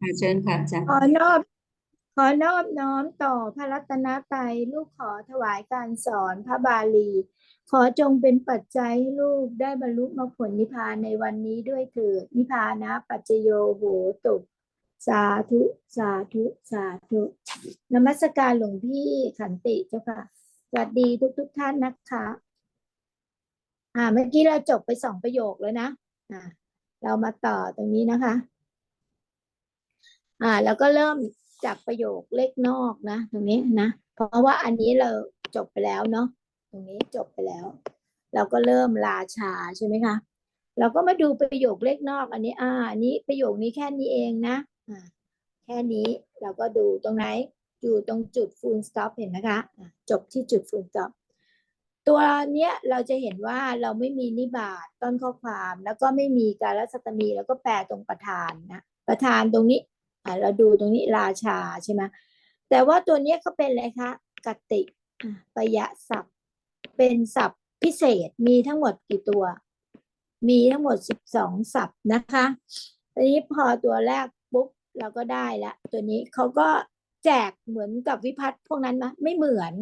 ค่ะเชิญค่ะอาจารย์ขอนอบ ขอนอบน้อมต่อพระรัตนตรัยลูกขอถวายการสอนพระบาลี ขอจงเป็นปัจจัยให้ลูกได้บรรลุมรรคผลนิพพานในวันนี้ด้วยเถิดนิพพานะปัจจโยโหตุสาธุสาธุสาธุนมัสการหลวงพี่ขันติเจ้าค่ะ สวัสดีทุกทุกท่านนะคะ อ่าเมื่อกี้เราจบไปสองประโยคแล้วนะอ่าเรามาต่อตรงนี้นะคะ อ่า แล้วก็เริ่มจากประโยคเลขนอกนะ ตรงนี้นะ เพราะว่าอันนี้เราจบไปแล้วเนาะตรงนี้จบไปแล้ว เราก็เริ่มราชาใช่ไหมคะเราก็มาดูประโยคเลขนอกอันนี้ อ่าอันนี้ประโยคนี้แค่นี้เองนะอ่าแค่นี้เราก็ดูตรงไหนอยู่ตรงจุด full stop เห็นนะคะจบที่จุด full stop ตัวเนี้ยเราจะเห็นว่าเราไม่มีนิบาตต้นข้อความ แล้วก็ไม่มีการรัศตมีแล้วก็แปลตรงประธานนะประธานตรงนี้ อ่าเราดูตรงนี้ราชาใช่ไหมแต่ว่าตัวเนี้ยเขาเป็นอะไรคะกติปยะศัพท์ เป็นศัพท์พิเศษมีทั้งหมดกี่ตัว มีทั้งหมดสิบสองศัพท์นะคะทีนี้พอตัวแรกปุ๊บเราก็ได้ละ ตัวนี้เขาก็แจกเหมือนกับวิพัฒน์พวกนั้นไหมไม่เหมือน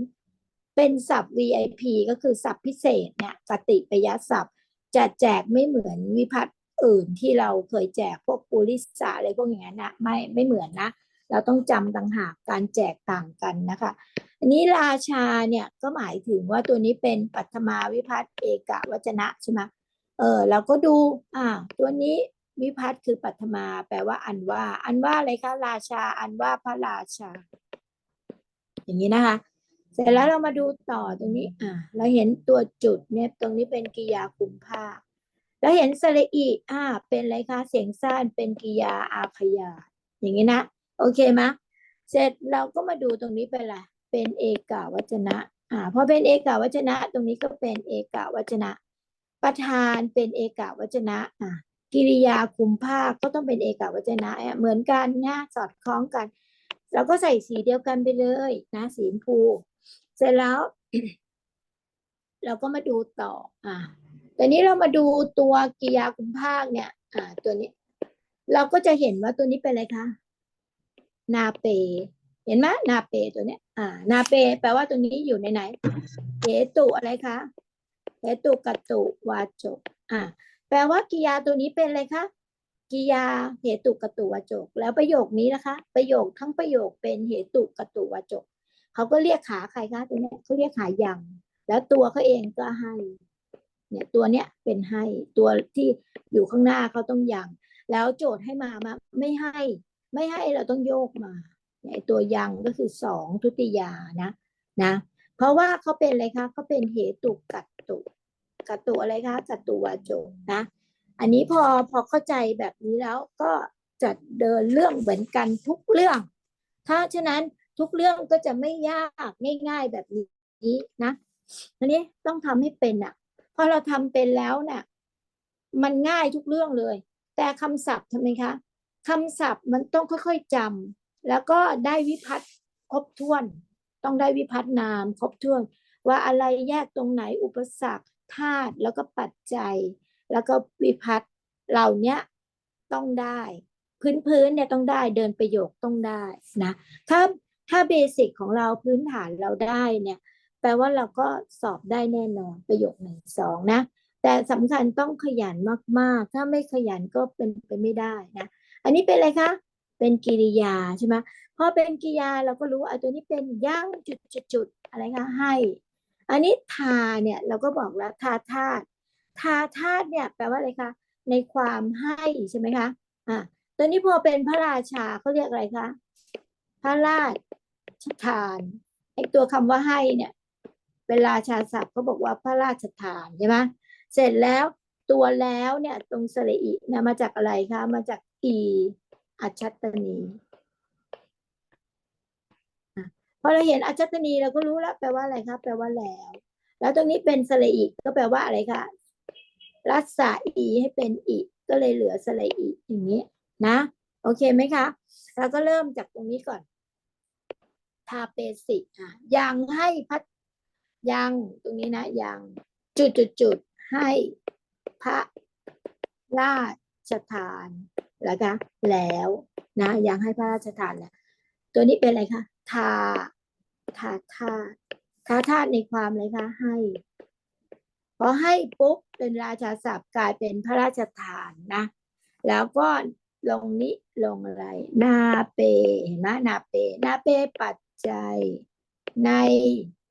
เป็นศัพท์ VIP ก็คือศัพท์พิเศษเนี่ยกติปยศัพท์จะแจกไม่เหมือนวิพัฒน์ อื่นที่เราเคยแจกพวกปุริสาอะไรพวกอย่างนั้นนะไม่ไม่เหมือนนะ เราต้องจำต่างหากการแจกต่างกันนะคะ อันนี้ราชาเนี่ยก็หมายถึงว่าตัวนี้เป็นปัทมาวิพัฒน์เอกวจนะใช่ไหมเออเราก็ดูอ่าตัวนี้วิพัฒน์คือปัทมา แปลว่าอันว่า อันว่าอะไรคะราชา อันว่าพระราชา อย่างนี้นะคะ เสร็จแล้วเรามาดูต่อตรงนี้ อ่าเราเห็นตัวจุดเนี่ยตรงนี้เป็นกิยาคุมภาค แล้วเห็นสระอีอ่า เป็นอะไรคะ เสียงสั้นเป็นกิยาอาขยาอย่างนี้นะ โอเคไหมเสร็จเราก็มาดูตรงนี้เป็นอะเป็นเอกาวัจนะอ่าพอเป็นเอกาวัจนะ ตรงนี้ก็เป็นเอกาวัจนะ ประธานเป็นเอกาวัจนะอ่ากิริยาคุมภาคก็ต้องเป็นเอกาวัจนะอะเหมือนกันนะสอดคล้องกันเราก็ใส่สีเดียวกันไปเลยนะ สีชมพู เสร็จแล้ว เราก็มาดูต่ออ่า ตอนนี้เรามาดูตัวกิยาคุมภาคเนี่ย อ่า ตัวนี้ เราก็จะเห็นว่าตัวนี้เป็นอะไรคะ นาเป เห็นไหมนาเปตัวเนี้ย อ่า นาเป แปลว่าตัวนี้อยู่ในไหนเหตุอะไรคะเหตุกตุวาจก อ่า แปลว่ากิยาตัวนี้เป็นอะไรคะ กิริยาเหตุกตุวาจก แล้วประโยคนี้นะคะ ประโยคทั้งประโยคเป็นเหตุกตุวาจก เขาก็เรียกขาใครคะตัวเนี้ยเขาเรียกขายัง แล้วตัวเขาเองก็ให้ เนี่ยตัวเนี้ยเป็นให้ตัวที่อยู่ข้างหน้าเขาต้องยัง แล้วโจทย์ให้มามาไม่ให้ ไม่ให้เราต้องโยกมาเนี่ยไอตัวยังก็คือสองทุติยานะนะ เพราะว่าเขาเป็นอะไรคะเขาเป็นเหตุกัตตุกัตตุอะไรคะกัตตุวาโจนะ อันนี้พอพอเข้าใจแบบนี้แล้วก็จะเดินเรื่องเหมือนกันทุกเรื่อง ถ้าฉะนั้นทุกเรื่องก็จะไม่ยากง่าย ๆแบบนี้นะอันนี้ต้องทำให้เป็นอะ พอเราทำเป็นแล้วเนี่ยมันง่ายทุกเรื่องเลย แต่คำศัพท์ทำไมคะคำศัพท์มันต้องค่อยๆจำแล้วก็ได้วิพัฒน์ครบถ้วน ต้องได้วิพัฒน์นามครบถ้วน ว่าอะไรแยกตรงไหนอุปสรรคธาตุแล้วก็ปัจจัย แล้วก็วิพัฒน์เหล่านี้ต้องได้ พื้นพื้นๆเนี่ยต้องได้เดินประโยคต้องได้นะถ้าถ้าเบสิกของเราพื้นฐานเราได้เนี่ย แปลว่าเราก็สอบได้แน่นอนประโยคหนึ่งสองนะ แต่สำคัญต้องขยันมากๆ ถ้าไม่ขยันก็เป็นไปไม่ได้นะ อันนี้เป็นอะไรคะ เป็นกิริยาใช่ไหมพอเป็นกิริยาเราก็รู้ว่าอะตัวนี้เป็นย่างจุดจุดจุดอะไรคะให้ อันนี้ทาเนี่ยเราก็บอกแล้วทาธาตุทาธาตุเนี่ยแปลว่าอะไรคะในความให้ใช่ไหมคะอะตัวนี้พอเป็นพระราชาเขาเรียกอะไรคะพระราชทานไอตัวคำว่าให้เนี่ย เป็นราชาศัพท์เขาบอกว่าพระราชทานใช่ไหมเสร็จแล้วตัวแล้วเนี่ยตรงสระอีเนี่ยมาจากอะไรคะ มาจากอีอัจฉตนีพอเราเห็นอัจฉตนีเราก็รู้แล้วแปลว่าอะไรคะแปลว่าแล้ว แล้วตรงนี้เป็นสระอีก็แปลว่าอะไรคะรัศอีให้เป็นอีก็เลยเหลือสระอีอย่างนี้นะ โอเคไหมคะ เราก็เริ่มจากตรงนี้ก่อนทาเปสิอะยังให้พัด ยังตรงนี้นะยังจุดจุดจุดให้พระราชทานแล้วก็แล้วนะยังให้พระราชทานแหละตัวนี้เป็นอะไรคะทาทาทาตทาทาตในความอะไรคะให้พอให้ปุ๊บเป็นราชาศัพท์กลายเป็นพระราชทานนะ แล้วก็ลงนี้ลงอะไร นาเปเห็นไหมนาเป นาเปปัจจัยใน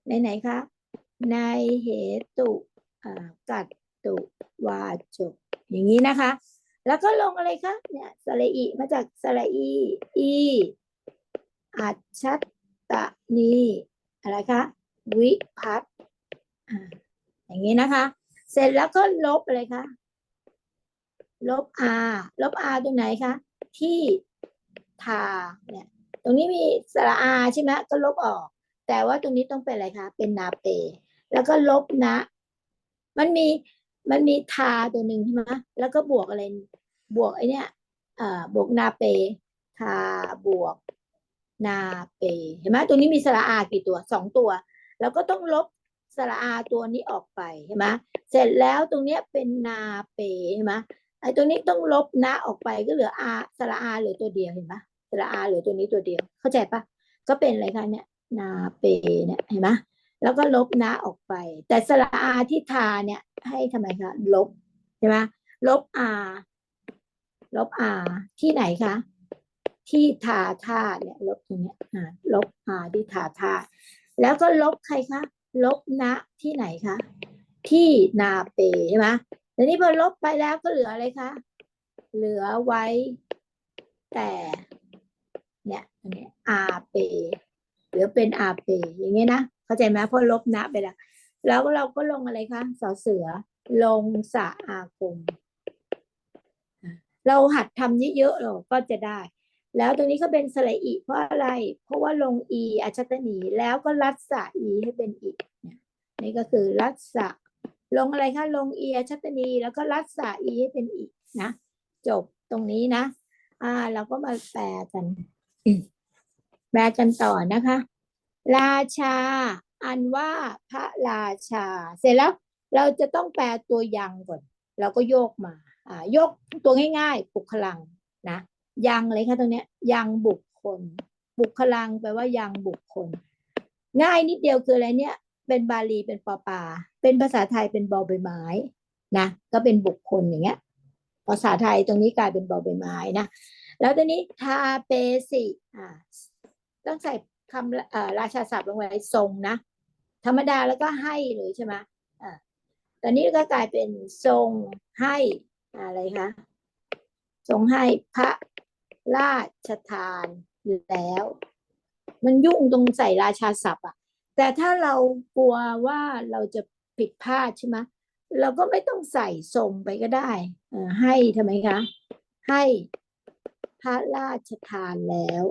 ในไหนคะ ในเหตุอากัตตุวาจกอย่างนี้นะคะ แล้วก็ลงอะไรคะเนี่ยสระอีมาจากสระอีอีอัจฉัตตะนีอะไรคะวิพัตอย่างนี้นะคะ เสร็จแล้วก็ลบอะไรคะลบ r ลบ r ตรงไหนคะที่ทาเนี่ยตรงนี้มีสระ r ใช่ไหมก็ลบออก แต่ว่าตรงนี้ต้องเป็นอะไรคะเป็นนาเป แล้วก็ลบนะ มันมีมันมีทาตัวหนึ่งใช่ไหมแล้วก็บวกอะไร บวกไอเนี้ยเอ่อบวกนาเป ทาบวกนาเป เห็นไหมตรงนี้มีสระ r กี่ตัวสองตัว แล้วก็ต้องลบสระ r ตัวนี้ออกไปเห็นไหมเสร็จแล้วตรงเนี้ยเป็นนาเปเห็นไหมไอ้ตรงนี้ต้องลบนะออกไปก็เหลือ r สระ r เหลือตัวเดียวเห็นปะสระ r เหลือตัวนี้ตัวเดียว เข้าใจปะก็เป็นอะไรคะเนี่ย นาเปเนี่ยเห็นไหม แล้วก็ลบนะออกไป แต่สระ r ที่ทาเนี่ย ให้ทำไมคะลบใช่ไหมลบ r ลบ r ที่ไหนคะที่ทาท่าเนี่ยลบตรงเนี้ยอ่าลบ r ที่ทาท่าแล้วก็ลบใครคะลบนะที่ไหนคะที่นาเปใช่ไหมทีนี้พอลบไปแล้วก็เหลืออะไรคะเหลือไว้แต่เนี่ยอันนี้อาเปเหลือเป็นอาเปอย่างเงี้ยนะ เข้าใจไหมพอลบนะไปแล้วแล้วเราก็ลงอะไรคะสอเสือ ลงสะอาคม เราหัดทำเยอะๆเราก็จะได้ แล้วตรงนี้ก็เป็นสระอีเพราะอะไร เพราะว่าลงอีอัจฉตนีแล้วก็รัดสะอีให้เป็นอีนี่ก็คือรัดสะลงอะไรคะลงเอียชัตนีแล้วก็รัศาอีให้เป็นอีนะจบตรงนี้นะ อ่า เราก็มาแปลกันแปลกันต่อนะคะ ราชา อันว่าพระราชา เสร็จแล้วเราจะต้องแปลตัวยังก่อน เราก็โยกมาอ่าโยกตัวง่ายๆบุคลังนะยังเลยค่ะตรงเนี้ยยังบุคคล บุคลังแปลว่ายังบุคคล ง่ายนิดเดียวคืออะไรเนี่ย เป็นบาลีเป็นปอปา เป็นภาษาไทยเป็นบอใบไม้นะก็เป็นบุคคลอย่างเงี้ย ภาษาไทยตรงนี้กลายเป็นบอใบไม้นะแล้วตอนนี้ทาเปสิอ่าต้องใส่ คำราชาศัพท์ลงไปทรงนะ ธรรมดาแล้วก็ให้เลยใช่ไหมอ่าตอนนี้ก็กลายเป็นทรงให้อะไรคะทรงให้พระราชทานแล้ว มันยุ่งตรงใส่ราชาศัพท์อะ แต่ถ้าเรากลัวว่าเราจะผิดพลาดใช่ไหมเราก็ไม่ต้องใส่ทรงไปก็ได้ให้ทำไมคะ ให้พระราชทานแล้ว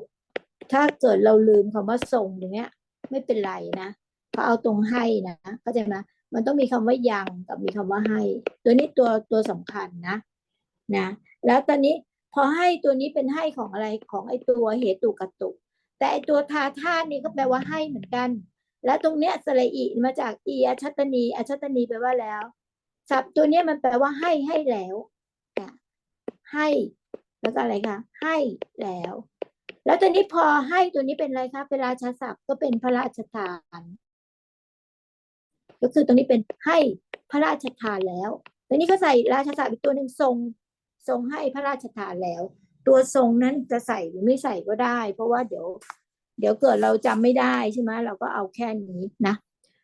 ถ้าเกิดเราลืมคำว่าทรงอย่างเงี้ย ไม่เป็นไรนะเขาเอาตรงให้นะเข้าใจไหมมันต้องมีคำว่ายังกับมีคำว่าให้ ตัวนี้ตัวตัวสำคัญนะนะ แล้วตอนนี้พอให้ตัวนี้เป็นให้ของอะไรของไอตัวเหตุกตุแต่ไอตัวทาท่านี่ก็แปลว่าให้เหมือนกัน แล้วตรงเนี้ยสระอีมาจากอีอัชตนีอัชตนีแปลว่าแล้วศัพท์ตัวเนี้ยมันแปลว่าให้ให้แล้วให้แล้วก็อะไรคะให้แล้ว แล้วตอนนี้พอให้ตัวนี้เป็นอะไรคะเป็นราชาศัพท์ก็เป็นพระราชทาน ก็คือตรงนี้เป็นให้พระราชทานแล้วตอนนี้ก็ใส่ราชาศัพท์อีกตัวหนึ่งทรงทรงให้พระราชทานแล้ว ตัวทรงนั้นจะใส่หรือไม่ใส่ก็ได้ เพราะว่าเดี๋ยว เดี๋ยวเกิดเราจำไม่ได้ใช่ไหมเราก็เอาแค่นี้นะ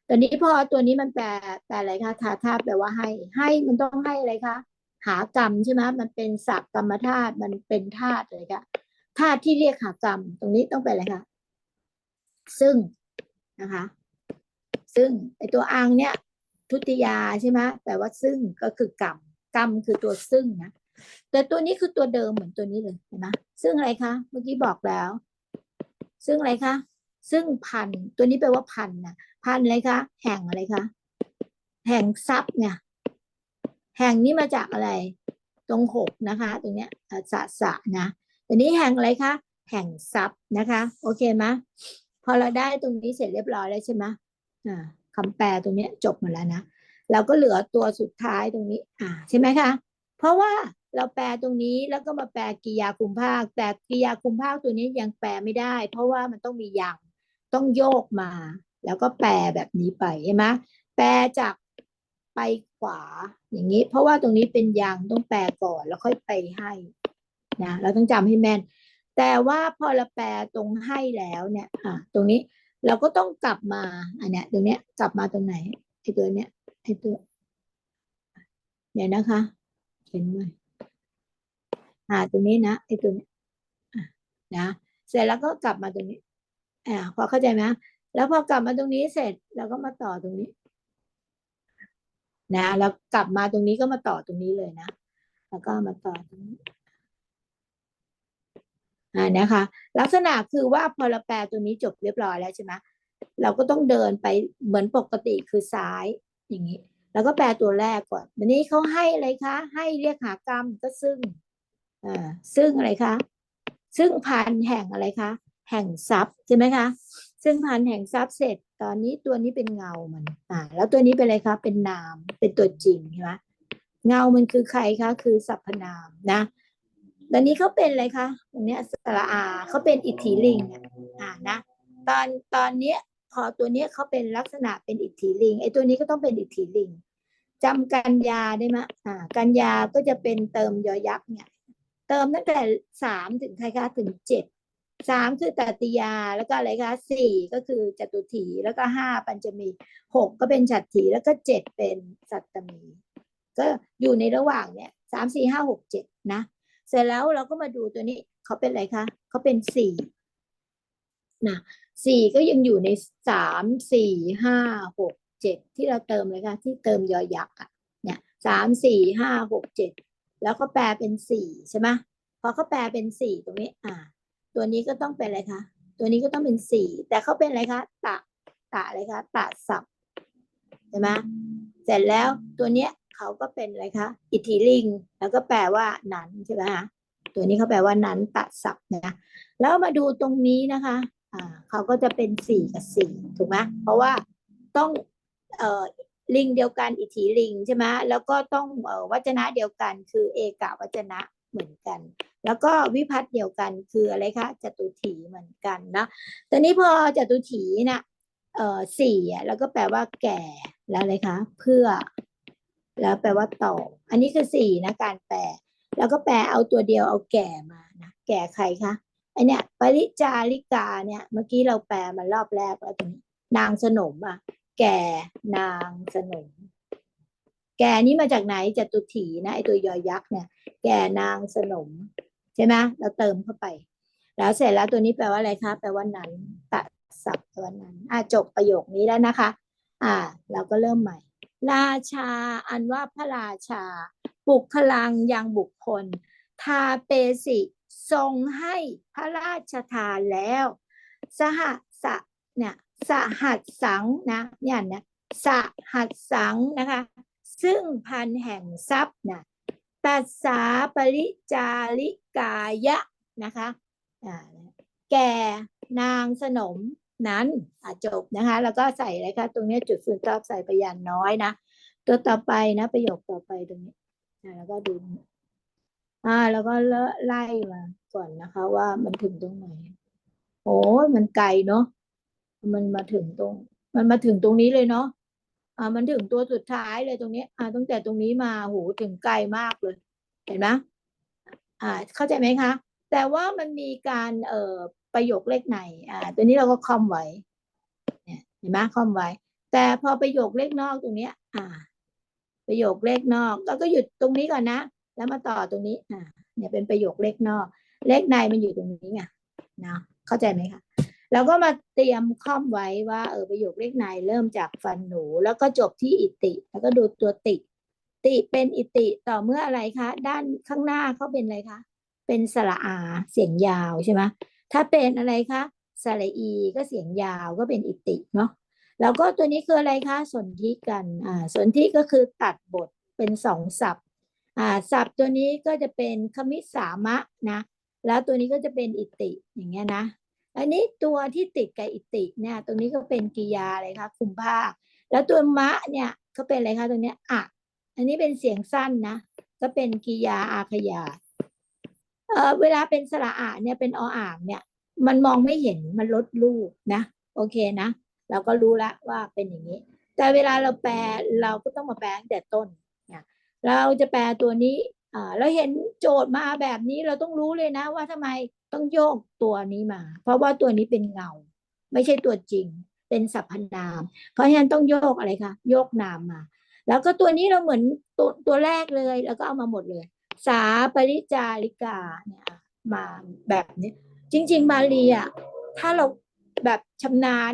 ตอนนี้พอตัวนี้มันแปลแปลอะไรคะทาธาแปลว่าให้ ให้มันต้องให้อะไรคะหากรรมใช่ไหมมันเป็นศักดิ์กรรมธาตุมันเป็นธาตุอะไรคะ ธาตุที่เรียกหากรรม ตรงนี้ต้องเป็นอะไรคะซึ่งนะคะ ซึ่งไอตัวอังเนี่ย ทุติยาใช่ไหมแปลว่าซึ่งก็คือกรรมกรรมคือตัวซึ่งนะแต่ตัวนี้คือตัวเดิมเหมือนตัวนี้เลยเห็นไหมซึ่งอะไรคะเมื่อกี้บอกแล้ว ซึ่งอะไรคะซึ่งพันตัวนี้แปลว่าพันนะพันอะไรคะแห่งอะไรคะแห่งทรัพย์เนี่ยแห่งนี้มาจากอะไร ตรงหกนะคะ ตรงเนี้ยสะสะนะ ตัวนี้แห่งอะไรคะแห่งทรัพย์นะคะ โอเคไหมพอเราได้ตรงนี้เสร็จเรียบร้อยแล้วใช่ไหมอ่าคำแปลตรงนี้จบหมดแล้วนะเราก็เหลือตัวสุดท้ายตรงนี้ อ่าใช่ไหมคะ เพราะว่าเราแปลตรงนี้แล้วก็มาแปลกิยาคุมภาค แต่กิยาคุมภาคตัวนี้ยังแปลไม่ได้ เพราะว่ามันต้องมียังต้องโยกมา แล้วก็แปลแบบนี้ไปใช่ไหมแปลจากไปขวาอย่างนี้ เพราะว่าตรงนี้เป็นยังต้องแปลก่อนแล้วค่อยไปให้ นะเราต้องจำให้แม่น แต่ว่าพอเราแปลตรงให้แล้วเนี่ยอะตรงนี้เราก็ต้องกลับมาอันเนี้ยตรงเนี้ยกลับมาตรงไหนไอ้ตัวเนี้ยไอ้ตัวเนี่ยนะคะเขียนไว้อ่าตรงนี้นะไอ้ตัวเนี้ยนะเสร็จแล้วก็กลับมาตรงนี้อ่าพอเข้าใจไหมแล้วพอกลับมาตรงนี้เสร็จเราก็มาต่อตรงนี้นะแล้วกลับมาตรงนี้ก็มาต่อตรงนี้เลยนะ แล้วก็มาต่อตรงนี้ นะคะ ลักษณะคือว่าพอเราแปลตัวนี้จบเรียบร้อยแล้วใช่ไหมเราก็ต้องเดินไปเหมือนปกติคือซ้ายอย่างนี้ แล้วก็แปลตัวแรกก่อนวันนี้เขาให้อะไรคะ ให้เรียกหากรรมก็ซึ่งอ่าซึ่งอะไรคะซึ่งพันแห่งอะไรคะแห่งทรัพย์ใช่ไหมคะ ซึ่งพันแห่งทรัพย์เสร็จ ตอนนี้ตัวนี้เป็นเงามันอ่าแล้วตัวนี้เป็นอะไรคะเป็นนามเป็นตัวจริงใช่ไหมเงามันคือใครคะคือสรรพนามนะ ตอนนี้เขาเป็นอะไรคะตรงเนี้ยสระอาเขาเป็นอิทธิลิงอ่านะตอนตอนเนี้ยพอตัวเนี้ยเขาเป็นลักษณะเป็นอิทธิลิงไอ้ตัวนี้ก็ต้องเป็นอิทธิลิงจำกันยาได้ไหมอ่า กันยาก็จะเป็นเติมยอยักษ์เนี่ย เติมตั้งแต่สามถึงใครคะถึงเจ็ดสามคือตติยาแล้วก็อะไรคะสี่ก็คือจตุถีแล้วก็ห้าปัญจมีหกก็เป็นฉัตรถีแล้วก็เจ็ดเป็นสัตตมี ก็อยู่ในระหว่างเนี่ยสามสี่ห้าหกเจ็ดนะ เสร็จแล้วเราก็มาดูตัวนี้เขาเป็นอะไรคะเขาเป็นสี่นะสี่ก็ยังอยู่ในสามสี่ห้าหกเจ็ดที่เราเติมเลยค่ะ ที่เติมยอยักษ์อะเนี่ยสามสี่ห้าหกเจ็ดแล้วก็แปลเป็นสี่ใช่ไหมพอเขาแปลเป็นสี่ตรงนี้อ่า ตัวนี้ก็ต้องเป็นอะไรคะตัวนี้ก็ต้องเป็นสี่แต่เขาเป็นอะไรคะตะตะอะไรคะตะสับใช่ไหมเสร็จแล้วตัวเนี้ย เขาก็เป็นอะไรคะอิทธิลิง แล้วก็แปลว่านั้นใช่ไหมคะตัวนี้เขาแปลว่านั้นตะสับนะแล้วมาดูตรงนี้นะคะอ่าเขาก็จะเป็นสี่กับสี่ถูกไหมเพราะว่าต้องเอ่อลิงเดียวกันอิทธิลิงใช่ไหมแล้วก็ต้องเอ่อวจนะเดียวกัน คือเอกวจนะเหมือนกัน แล้วก็วิพัฒน์เดียวกันคืออะไรคะจตุถีเหมือนกันนะตอนนี้พอจตุถีนะเอ่อสี่แล้วก็แปลว่าแก่แล้วอะไรคะเพื่อ แล้วแปลว่าต่อ อันนี้คือสี่นะการแปล แล้วก็แปลเอาตัวเดียวเอาแก่มานะแก่ใครคะไอเนี่ยปริจาริกาเนี่ยเมื่อกี้เราแปลมารอบแรกแล้วตรงนี้นางสนมอะ แก่นางสนม แก่นี้มาจากไหนจตุถีนะไอตัวยอยักษ์เนี่ย แก่นางสนม ใช่ไหมเราเติมเข้าไป แล้วเสร็จแล้วตัวนี้แปลว่าอะไรคะแปลว่านั้นตะสับแปลว่านั้นอะจบประโยคนี้แล้วนะคะ อ่า เราก็เริ่มใหม่ ราชาอันว่าพระราชาปลุกพลังยังบุคคล ทาเปสิทรงให้พระราชทานแล้ว สหสะเนี่ยสหัสสังนะเนี่ยนะสหัสสังนะคะ ซึ่งพันแห่งทรัพย์นะตัสสาปริจาริกายะนะคะแก่นางสนม นั้นอะจบนะคะ แล้วก็ใส่อะไรคะตรงนี้จุดฟืนตอบใส่พยานน้อยนะ ตัวต่อไปนะ ประโยคต่อไปตรงนี้แล้วก็ดูอ่า แล้วก็ไล่มาก่อนนะคะ ว่ามันถึงตรงไหนโอ้ยมันไกลเนาะมันมาถึงตรง มันมาถึงตรงนี้เลยเนาะอ่ามันถึงตัวสุดท้ายเลยตรงนี้ อ่าตั้งแต่ตรงนี้มาโหถึงไกลมากเลย เห็นไหมอ่า เข้าใจไหมคะ แต่ว่ามันมีการเอ่อ ประโยคเลขในอ่าตัวนี้เราก็คอมไว้เนี่ยเห็นไหมคอมไว้ แต่พอประโยคเลขนอกตรงเนี้ย อ่า ประโยคเลขนอกเราก็หยุดตรงนี้ก่อนนะ แล้วมาต่อตรงนี้อ่าเนี่ยเป็นประโยคเลขนอก เลขในมันอยู่ตรงนี้ไงนะเข้าใจไหมคะเราก็มาเตรียมคอมไว้ว่าเออประโยคเลขในเริ่มจากฟันหนู แล้วก็จบที่อิติ แล้วก็ดูตัวติ ติเป็นอิติต่อเมื่ออะไรคะ ด้านข้างหน้าเขาเป็นอะไรคะ เป็นสระอาเสียงยาวใช่ไหม ถ้าเป็นอะไรคะสระอีก็เสียงยาวก็เป็นอิติเนาะแล้วก็ตัวนี้คืออะไรคะสนธิกันอ่าสนธิก็คือตัดบทเป็นสองศัพท์อ่าศัพท์ตัวนี้ก็จะเป็นคมิสามะนะแล้วตัวนี้ก็จะเป็นอิติอย่างเงี้ยนะอันนี้ตัวที่ติดกับอิติเนี่ยตรงนี้ก็เป็นกิยาอะไรคะคุมภาค แล้วตัวมะเนี่ยเขาเป็นอะไรคะตรงเนี้ยอะอันนี้เป็นเสียงสั้นนะก็เป็นกิยาอาขยา เออเวลาเป็นสระอะเนี่ยเป็นออ่างเนี่ย มันมองไม่เห็นมันลดรูปนะ โอเคนะ เราก็รู้แล้วว่าเป็นอย่างนี้ แต่เวลาเราแปลเราก็ต้องมาแปลตั้งแต่ต้นนะเราจะแปลตัวนี้อ่าเราเห็นโจทย์มาแบบนี้เราต้องรู้เลยนะ ว่าทำไมต้องโยกตัวนี้มา เพราะว่าตัวนี้เป็นเงา ไม่ใช่ตัวจริง เป็นสรรพนาม เพราะฉะนั้นต้องโยกอะไรคะโยกนามมา แล้วก็ตัวนี้เราเหมือนตัวตัวแรกเลย แล้วก็เอามาหมดเลย สาปริจาริกาเนี่ยมาแบบนี้ จริงๆบาลีอะถ้าเราแบบชำนาญ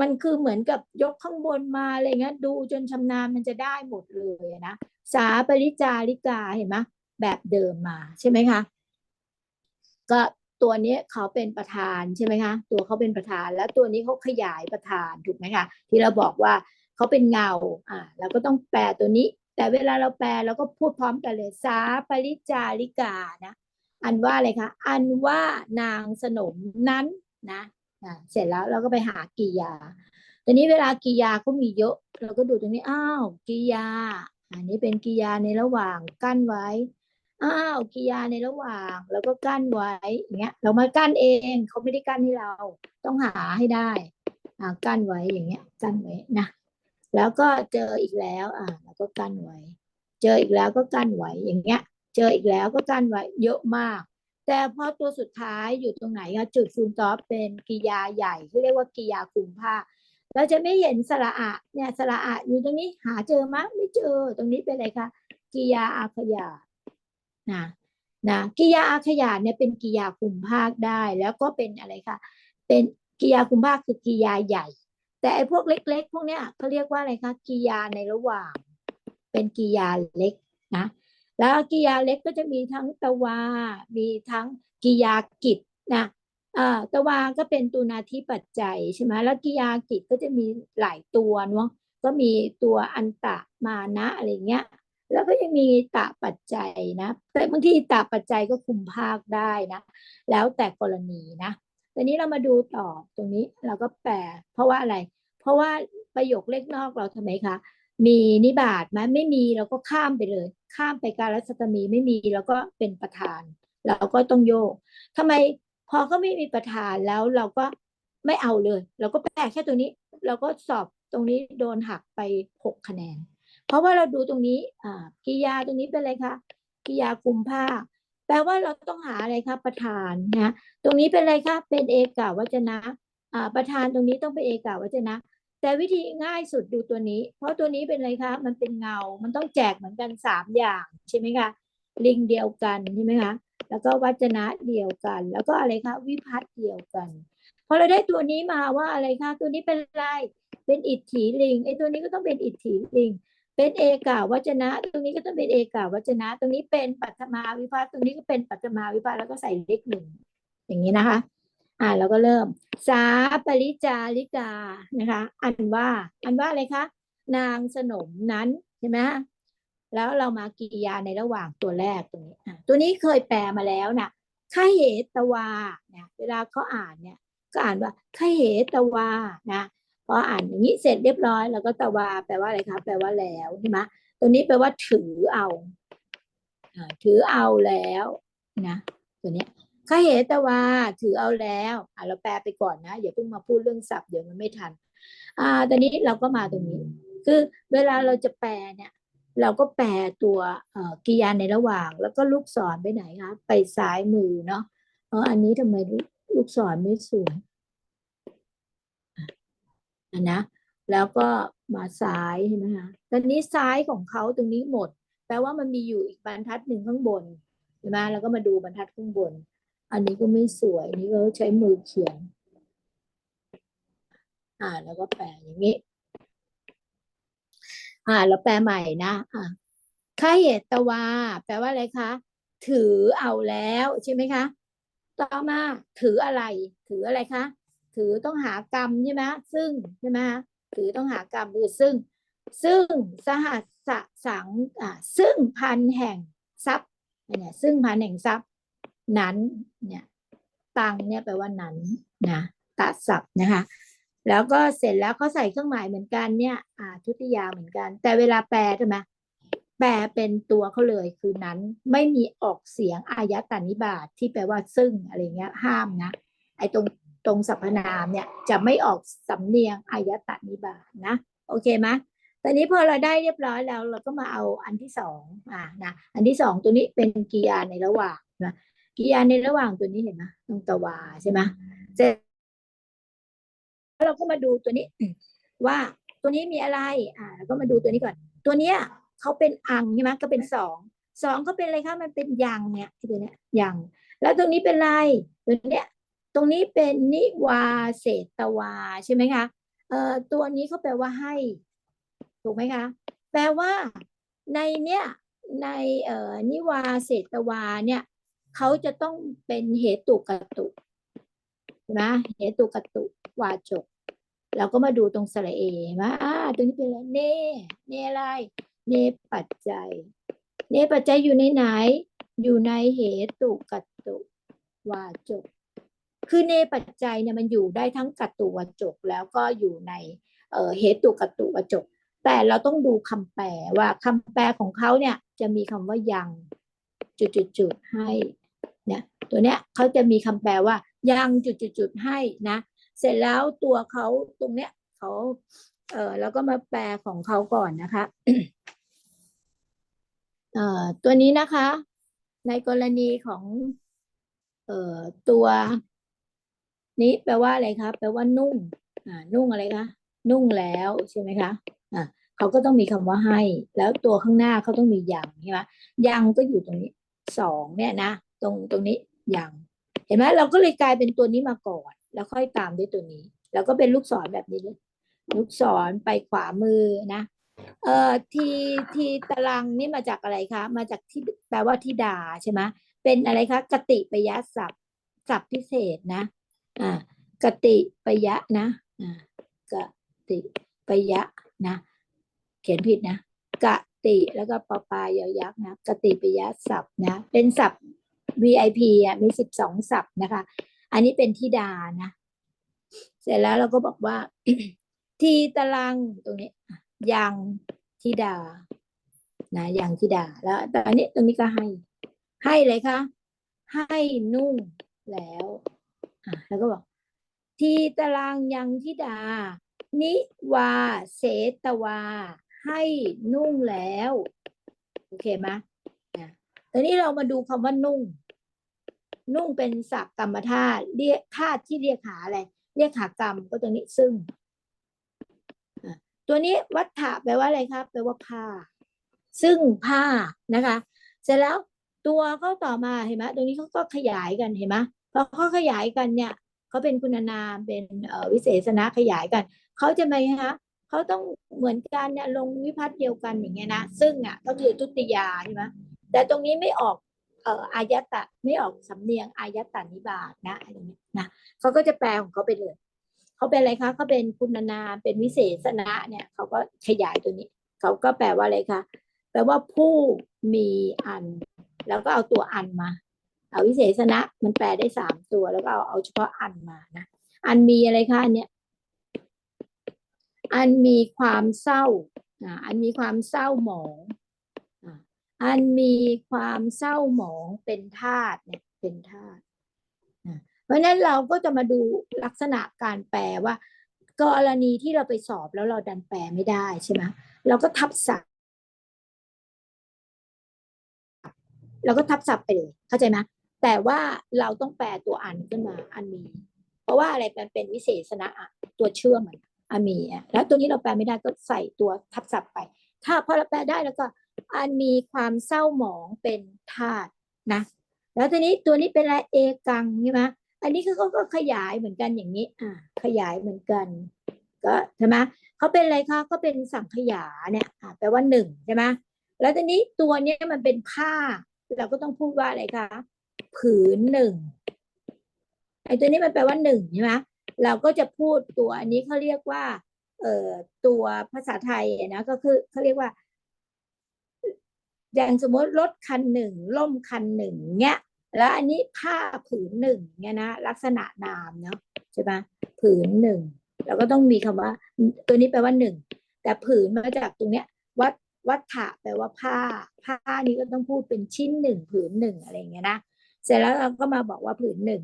มันคือเหมือนกับยกข้างบนมาอะไรเงี้ยดูจนชำนาญมันจะได้หมดเลยนะสาปริจาริกาเห็นไหมแบบเดิมมาใช่ไหมคะ ก็ตัวนี้เขาเป็นประธานใช่ไหมคะ ตัวเขาเป็นประธาน แล้วตัวนี้เขาขยายประธานถูกไหมคะ ที่เราบอกว่าเขาเป็นเงาอ่าเราก็ต้องแปลตัวนี้ แต่เวลาเราแปลเราก็พูดพร้อมกันเลย สาปริจาริกานะ อันว่าอะไรคะ อันว่านางสนมนั้นนะอ่าเสร็จแล้วเราก็ไปหากิยาตอนนี้เวลากิยาเขามีเยอะ เราก็ดูตรงนี้ อ้าวกิยา อันนี้เป็นกิยาในระหว่างกั้นไว้ อ้าวกิยาในระหว่าง แล้วก็กั้นไว้อย่างเงี้ย เรามากั้นเองเขาไม่ได้กั้นให้เรา ต้องหาให้ได้ อ่ากั้นไว้อย่างเงี้ย กั้นไว้นะ แล้วก็เจออีกแล้วอ่าแล้วก็กั้นไว้ เจออีกแล้วก็กั้นไว้อย่างเงี้ย เจออีกแล้วก็กั้นไว้เยอะมาก แต่พอตัวสุดท้ายอยู่ตรงไหนคะจุดฟูลต็อปเป็นกิยาใหญ่ที่เรียกว่ากิยาคุมผ้าเราจะไม่เห็นสระอะเนี่ยสระอะอยู่ตรงนี้หาเจอมั้ยไม่เจอตรงนี้เป็นอะไรคะกิยาอาขยานะนะกิยาอาขยาเนี่ยเป็นกิยาคุมภาคได้ แล้วก็เป็นอะไรคะเป็นกิยาคุมภาคคือกิยาใหญ่ แต่ไอ้พวกเล็ก ๆ พวกเนี้ยเขาเรียกว่าอะไรคะกิยาในระหว่าง เป็นกิยาเล็กนะ แล้วกิยาเล็กก็จะมีทั้งตะวา มีทั้งกิยากิจนะอ่าตะวาก็เป็นตุนาทิปัจจัยใช่ไหมแล้วกิยากิจก็จะมีหลายตัวเนาะก็มีตัวอันตะมานะอะไรเงี้ย แล้วก็ยังมีตะปัจจัยนะ แต่บางทีตะปัจจัยก็คุมภาคได้นะ แล้วแต่กรณีนะ ตอนนี้เรามาดูต่อตรงนี้เราก็แปลเพราะว่าอะไร เพราะว่าประโยคเลขนอกเราทำไมคะ มีนิบาตไหมไม่มีเราก็ข้ามไปเลย ข้ามไปการรัศตมีไม่มีแล้วก็เป็นประธานเราก็ต้องโยกทำไมพอก็ไม่มีประธานแล้วเราก็ไม่เอาเลย เราก็แปลแค่ตัวนี้ เราก็สอบตรงนี้โดนหักไปหกคะแนน เพราะว่าเราดูตรงนี้อ่ากิยาตรงนี้เป็นอะไรคะกิยากุมภาแปลว่าเราต้องหาอะไรคะประธานนะตรงนี้เป็นอะไรคะเป็นเอกาวัจนะอ่าประธานตรงนี้ต้องเป็นเอกาวัจนะ แต่วิธีง่ายสุดดูตัวนี้ เพราะตัวนี้เป็นอะไรคะ มันเป็นเงา มันต้องแจกเหมือนกันสามอย่างใช่ไหมคะ ลิงเดียวกันใช่ไหมคะ แล้วก็วัจนะเดียวกัน แล้วก็อะไรคะ วิพัฒเดียวกันพอเราได้ตัวนี้มาว่าอะไรคะ ตัวนี้เป็นอะไร เป็นอิทธิลิงไอ้ตัวนี้ก็ต้องเป็นอิทธิลิง เป็นเอกาวัจนะ ตรงนี้ก็ต้องเป็นเอกาวัจนะ ตรงนี้เป็นปัตมาวิภัตตรงนี้ก็เป็นปัตมาวิภัตแล้วก็ใส่เลขหนึ่งอย่างนี้นะคะ อ่าแล้วก็เริ่ม สาปริจาริกานะคะ อันว่า อันว่าอะไรคะ นางสนมนั้นใช่ไหมแล้วเรามากิริยาในระหว่างตัวแรกตรงนี้ตัวนี้เคยแปลมาแล้วนะขเหตวาเนี่ยเวลาเขาอ่านเนี่ยก็อ่านว่าขเหตวานะพออ่านอย่างนี้เสร็จเรียบร้อย แล้วก็ตวาแปลว่าอะไรคะแปลว่าแล้วใช่ไหมตัวนี้แปลว่าถือเอาถือเอาแล้วนะตัวนี้ ขเหตวาถือเอาแล้วอะเราแปลไปก่อนนะอย่าเพิ่งมาพูดเรื่องศัพท์เดี๋ยวมันไม่ทัน อ่า ตอนนี้เราก็มาตรงนี้ คือเวลาเราจะแปลเนี่ย เราก็แปลตัวเอ่อกิริยาในระหว่าง แล้วก็ลูกศรไปไหนคะไปซ้ายมือเนาะเอออันนี้ทำไมลูกศรไม่สวยอะนะ แล้วก็มาซ้ายใช่ไหมคะตอนนี้ซ้ายของเขาตรงนี้หมด แปลว่ามันมีอยู่อีกบรรทัดหนึ่งข้างบนใช่ไหมแล้วก็มาดูบรรทัดข้างบน อันนี้ก็ไม่สวย นี่ก็ใช้มือเขียน อ่า แล้วก็แปลอย่างนี้ อ่า แล้วแปลใหม่นะ อ่าข้าเหตวา แปลว่าอะไรคะ ถือเอาแล้วใช่ไหมคะ ต่อมาถืออะไร ถืออะไรคะ ถือต้องหากรรมใช่ไหมซึ่งใช่ไหมถือต้องหากรรมคือซึ่ง ซึ่งสหัสสะสังอ่าซึ่งพันแห่งทรัพย์เนี่ยซึ่งพันแห่งทรัพย์ นั้นเนี่ยตังเนี่ยแปลว่านั้นนะตัดศัพท์นะคะ แล้วก็เสร็จแล้วเขาใส่เครื่องหมายเหมือนกันเนี่ยอ่าทุติยาเหมือนกัน แต่เวลาแปลใช่ไหมแปลเป็นตัวเขาเลยคือนั้นไม่มีออกเสียงอายตานิบาตที่แปลว่าซึ่งอะไรเงี้ยห้ามนะไอ้ตรงตรงสรรพนามเนี่ยจะไม่ออกสำเนียงอายตานิบาตนะโอเคไหมตอนนี้พอเราได้เรียบร้อยแล้วเราก็มาเอาอันที่สองอ่านะอันที่สองตัวนี้เป็นกิริยาในระหว่างนะ กิริยาในระหว่างตัวนี้เห็นไหมตรงตะวาใช่ไหมเสร็จแล้วเราก็มาดูตัวนี้ ว่าตัวนี้มีอะไร อ่าแล้วก็มาดูตัวนี้ก่อน ตัวเนี้ยเขาเป็นอังใช่ไหมก็เป็นสองสองก็เป็นอะไรคะมันเป็นยังเนี่ยตัวเนี้ยยัง แล้วตรงนี้เป็นอะไรตัวเนี้ยตรงนี้เป็นนิวาเศตวาใช่ไหมคะเอ่อตัวนี้เขาแปลว่าให้ถูกไหมคะ แปลว่าในเนี้ยในเอ่อนิวาเศตวาเนี่ย เขาจะต้องเป็นเหตุกตุนะเหตุกตุวาจก เราก็มาดูตรงสระเอว่าอ่าตรงนี้เป็นอะไรเนเนอะไรเนปัจจัย เนปัจจัยอยู่ในไหน อยู่ในเหตุกัตตุวาจก คือเนปัจจัยเนี่ยมันอยู่ได้ทั้งกัตตุวาจก แล้วก็อยู่ในเหตุกัตตุวาจก แต่เราต้องดูคำแปลว่าคำแปลของเขาเนี่ยจะมีคำว่ายังจุดๆให้ เนี่ยตัวเนี้ยเขาจะมีคำแปลว่ายังจุดๆๆให้นะ เสร็จแล้วตัวเขาตรงเนี้ยเขาเออแล้วก็มาแปลของเขาก่อนนะคะเอ่อตัวนี้นะคะ ในกรณีของเอ่อตัว นี้แปลว่าอะไรคะแปลว่านุ่งอ่านุ่งอะไรคะนุ่งแล้วใช่ไหมคะอ่าเขาก็ต้องมีคำว่าให้ แล้วตัวข้างหน้าเขาต้องมียังใช่ไหมยังก็อยู่ตรงนี้สองเนี่ยนะ ตรงตรงนี้อยังเห็นไหมเราก็เลยกลายเป็นตัวนี้มาก่อน แล้วค่อยตามด้วยตัวนี้ แล้วก็เป็นลูกศรแบบนี้เลยลูกศรไปขวามือนะเอ่อทีทีตารางนี่มาจากอะไรคะ มาจากที่แปลว่าทิดาใช่ไหมเป็นอะไรคะกติปยศัพท์ศัพท์พิเศษนะอ่ากติปยะนะอ่ากติปยะนะ เขียนผิดนะกติแล้วก็ปปายยอยักษ์นะกติปยศัพท์นะ เป็นศัพท์ VIP อะมีสิบสองศัพท์นะคะ อันนี้เป็นทิดานะ เสร็จแล้วเราก็บอกว่า ทีตารางตรงนี้อะยังทิดา นะยังทิดาแล้วแต่อันนี้ตรงนี้ก็ให้ ให้เลยคะให้นุ่งแล้วอะแล้วก็บอก ทีตารางยังทิดา นิวาเสตวา ให้นุ่งแล้ว โอเคไหมอะตอนนี้เรามาดูคำว่านุ่ง นุ่งเป็นศัพท์กรรมธาตุเรียกธาตุที่เรียกหาอะไร เรียกหากรรมก็ตรงนี้ซึ่ง ตัวนี้วัฏฐะแปลว่าอะไรครับแปลว่าผ้า ซึ่งผ้านะคะ เสร็จแล้วตัวเขาต่อมาเห็นไหมตรงนี้เขาก็ขยายกันเห็นไหมพอเขาขยายกันเนี่ยเขาเป็นคุณนามเป็นวิเศษณะขยายกันเขาจะไหมคะเขาต้องเหมือนกันเนี่ยลงวิพัฒน์เดียวกันอย่างเงี้ยนะซึ่งอะก็คือทุติยาใช่ไหมแต่ตรงนี้ไม่ออก เอ่ออายตะไม่ออกสำเนียงอายตานิบาตนะอะไรเงี้ยนะเขาก็จะแปลของเขาไปเลยเขาเป็นอะไรคะเขาเป็นคุณนามเป็นวิเศษณะเนี่ยเขาก็ขยายตัวนี้เขาก็แปลว่าอะไรคะแปลว่าผู้มีอัน แล้วก็เอาตัวอันมาเอาวิเศษณะมันแปลได้สามตัวแล้วก็เอาเอาเฉพาะอันมานะอันมีอะไรคะอันเนี้ยอันมีความเศร้าอ่าอันมีความเศร้าหมอง อันมีความเศร้าหมองเป็นธาตุเนี่ยเป็นธาตุเพราะนั้นเราก็จะมาดูลักษณะการแปลว่า กรณีที่เราไปสอบแล้วเราดันแปลไม่ได้ใช่ไหมเราก็ทับศัพท์เราก็ทับศัพท์ไปเลยเข้าใจไหมแต่ว่าเราต้องแปลตัวอันขึ้นมาอันมี เพราะว่าอะไรมันเป็นวิเศษณะอะตัวเชื่อมอะอันมีอะแล้วตัวนี้เราแปลไม่ได้ก็ใส่ตัวทับศัพท์ไป ถ้าพอเราแปลได้แล้วก็ อันมีความเศร้าหมองเป็นธาตุนะ แล้วทีนี้ตัวนี้เป็นอะไรเอกังใช่ไหมอันนี้คือเขาก็ขยายเหมือนกันอย่างนี้ อ่า ขยายเหมือนกัน ก็ใช่ไหมเขาเป็นอะไรคะก็เป็นสังขยาเนี่ยอ่าแปลว่าหนึ่งใช่ไหมแล้วทีนี้ตัวเนี้ยมันเป็นผ้า เราก็ต้องพูดว่าอะไรคะผืนหนึ่งไอ้ตัวนี้มันแปลว่าหนึ่งใช่ไหมเราก็จะพูดตัวอันนี้เขาเรียกว่า เอ่อตัวภาษาไทยนะก็คือเขาเรียกว่า อย่างสมมติรถคันหนึ่งล่มคันหนึ่งเนี้ยแล้วอันนี้ผ้าผืนหนึ่งเนี้ยนะลักษณะนามเนาะใช่ไหมผืนหนึ่งเราก็ต้องมีคำว่า ตัวนี้แปลว่าหนึ่งแต่ผืนมาจากตรงเนี้ยวัดวัฏฐะแปลว่าผ้า ผ้านี้ก็ต้องพูดเป็นชิ้นหนึ่งผืนหนึ่งอะไรเงี้ยนะเสร็จแล้วเราก็มาบอกว่าผืนหนึ่ง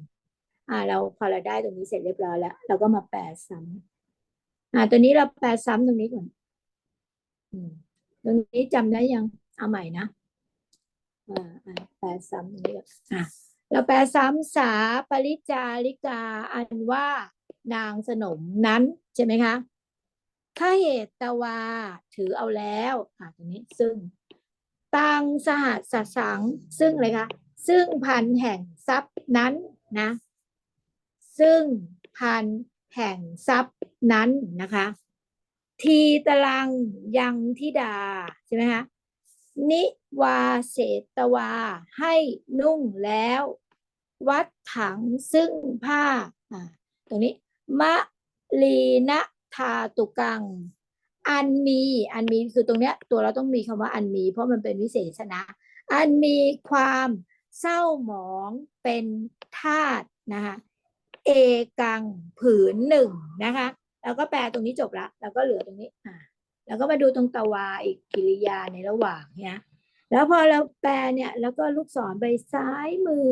อ่า เราพอเราได้ตรงนี้เสร็จเรียบร้อยแล้ว เราก็มาแปลซ้ำอ่า ตัวนี้เราแปลซ้ำตรงนี้ก่อนตรงนี้จำได้ยัง เอาใหม่นะอ่าอ่าแปลซ้ำตรงนี้ก่อนอ่าเราแปลซ้ำสาปริจาริกาอันว่านางสนมนั้นใช่ไหมคะข้าเหตุตวาถือเอาแล้วอ่าตรงนี้ซึ่งตังสหัสสัง ซึ่งอะไรคะซึ่งพันแห่งทรัพย์นั้นนะ ซึ่งพันแห่งทรัพย์นั้นนะคะ ทีตรังยังทิดาใช่ไหมคะ นิวาเสตวา ให้นุ่งแล้ว วัดถังซึ่งผ้าตรงนี้มะลีนะทาตุกัง อันมี อันมีคือตรงเนี้ย ตัวเราต้องมีคำว่าอันมี เพราะมันเป็นวิเศษณะอันมีความเศร้าหมองเป็นธาตุนะคะเอกังผืนหนึ่งนะคะ แล้วก็แปลตรงนี้จบละ แล้วก็เหลือตรงนี้อ่า แล้วก็มาดูตรงตะวาอีกกิริยาในระหว่างเนี่ยแล้วพอเราแปลเนี่ยแล้วก็ลูกศรไปซ้ายมือ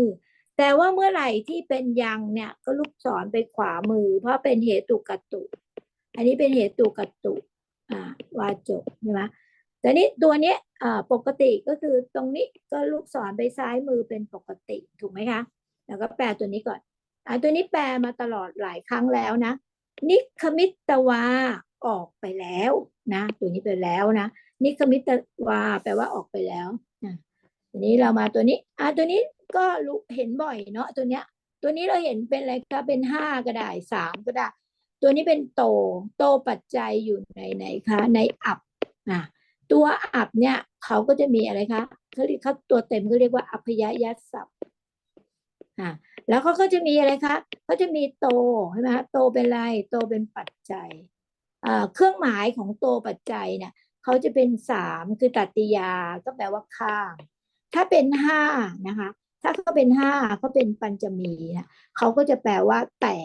แต่ว่าเมื่อไหร่ที่เป็นยังเนี่ยก็ลูกศรไปขวามือ เพราะเป็นเหตุกตุ อันนี้เป็นเหตุกตุอ่าวาจบใช่ไหมแต่นี้ตัวเนี้ยปกติก็คือตรงนี้ก็ลูกศรไปซ้ายมือเป็นปกติถูกไหมคะ แล้วก็แปลตัวนี้ก่อนอ่าตัวนี้แปลมาตลอดหลายครั้งแล้วนะนิคมิตวา ออกไปแล้วนะตัวนี้ไปแล้วนะนิคมิตวาแปลว่าออกไปแล้วนะทีนี้เรามาตัวนี้อ่าตัวนี้ก็รู้เห็นบ่อยเนาะตัวเนี้ย ตัวนี้เราเห็นเป็นอะไรคะเป็นห้าก็ได้สามก็ได้ ตัวนี้เป็นโตโตปัจจัยอยู่ในไหนคะในอับอะตัวอับเนี่ยเขาก็จะมีอะไรคะเขาเรียกเขาตัวเต็มเขาเรียกว่าอัพยยัสสัพอะแล้วเขาก็จะมีอะไรคะเขาจะมีโตใช่ไหมคะโตเป็นอะไรโตเป็นปัจจัย เครื่องหมายของโตปัจจัยเนี่ยเขาจะเป็นสามคือตัตติยาก็แปลว่าข้าง ถ้าเป็นห้านะคะ ถ้าเขาเป็นห้าเขาเป็นปัญจมีนะเขาก็จะแปลว่าแต่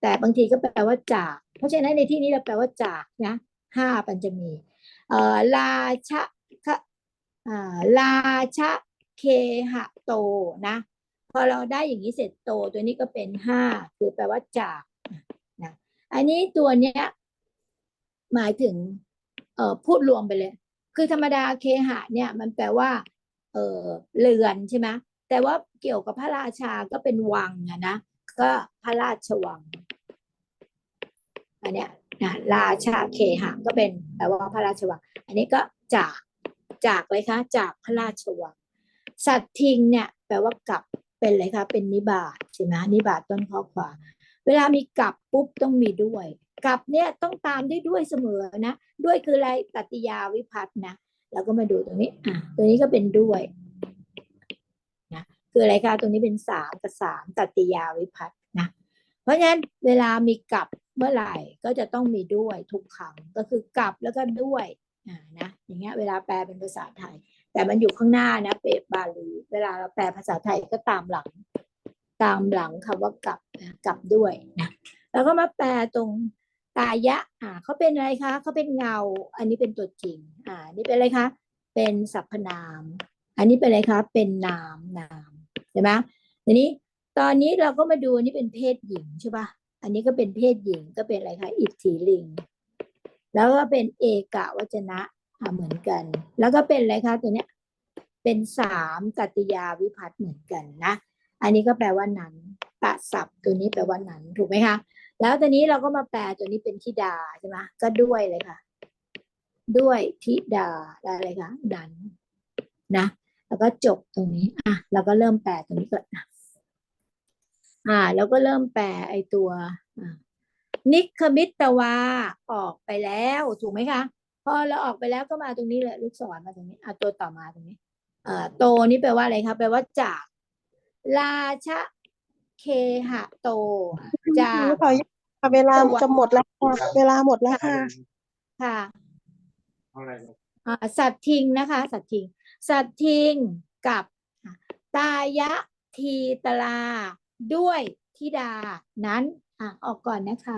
แต่บางทีก็แปลว่าจาก เพราะฉะนั้นในที่นี้เราแปลว่าจากนะห้าปัญจมีเอ่อลาชะคะอ่าลาชะเคหะโตนะพอเราได้อย่างนี้เสร็จโต ตัวนี้ก็เป็นห้าคือแปลว่าจากนะอันนี้ตัวเนี้ย หมายถึงเอ่อพูดรวมไปเลย คือธรรมดาเคหะเนี่ยมันแปลว่าเออเรือนใช่ไหมแต่ว่าเกี่ยวกับพระราชาก็เป็นวังอะนะก็พระราชวังอันเนี้ยนะราชาเคหะก็เป็นแปลว่าพระราชวัง อันนี้ก็จากจากเลยคะจากพระราชวัง สัตทิงเนี่ยแปลว่ากลับเป็นอะไรคะเป็นนิบาตใช่ไหมนิบาตต้นข้อควาเวลามีกลับปุ๊บต้องมีด้วย กลับเนี่ยต้องตามด้วยด้วยเสมอนะ ด้วยคืออะไรตัตติยาวิพัฒน์นะเราก็มาดูตรงนี้อะตัวนี้ก็เป็นด้วยนะคืออะไรคะตรงนี้เป็นสามกับสามตัตติยาวิพัฒน์นะเพราะฉะนั้นเวลามีกลับเมื่อไหร่ก็จะต้องมีด้วยทุกครั้งก็คือกลับแล้วก็ด้วยอ่านะอย่างเงี้ยเวลาแปลเป็นภาษาไทย แต่มันอยู่ข้างหน้านะเปรบาลีเวลาเราแปลภาษาไทยก็ตามหลัง ตามหลังคำว่ากลับนะกลับด้วยนะแล้วก็มาแปลตรง ตายะอ่าเขาเป็นอะไรคะเขาเป็นเงา อันนี้เป็นตัวจริง อ่า นี่เป็นอะไรคะ เป็นสรรพนาม อันนี้เป็นอะไรคะ เป็นนามนามใช่ไหมทีนี้ตอนนี้เราก็มาดูอันนี้เป็นเพศหญิงใช่ปะอันนี้ก็เป็นเพศหญิงก็เป็นอะไรคะอิทธิลิง แล้วก็เป็นเอกะวจนะอ่าเหมือนกัน แล้วก็เป็นอะไรคะตัวเนี้ยเป็นสามกัตติยาวิพัฒน์เหมือนกันนะ อันนี้ก็แปลว่านั้นตะศัพท์ตัวนี้แปลว่านั้นถูกไหมคะ แล้วตอนนี้เราก็มาแปลตัวนี้เป็นธิดาใช่ไหมก็ด้วยเลยค่ะ ด้วยธิดาอะไรคะนั้นนะ แล้วก็จบตรงนี้อะเราก็เริ่มแปลตรงนี้ก่อนนะอ่าแล้วก็เริ่มแปลไอตัวนิคมิตวาออกไปแล้วถูกไหมคะพอเราออกไปแล้วก็มาตรงนี้เลยลูกศรมาตรงนี้อะตัวต่อมาตรงนี้ เอ่อโตนี่แปลว่าอะไรคะแปลว่าจาก ราชะ เคหะโต จากขออนุญาตค่ะเวลาจะหมดแล้วค่ะเวลาหมดแล้วค่ะ ค่ะอะไรอ่าสัตว์ทิงนะคะ สัตว์ทิง สัตว์ทิงกับอะตายะทีตลาด้วยธิดานั้นอะออกก่อนนะคะ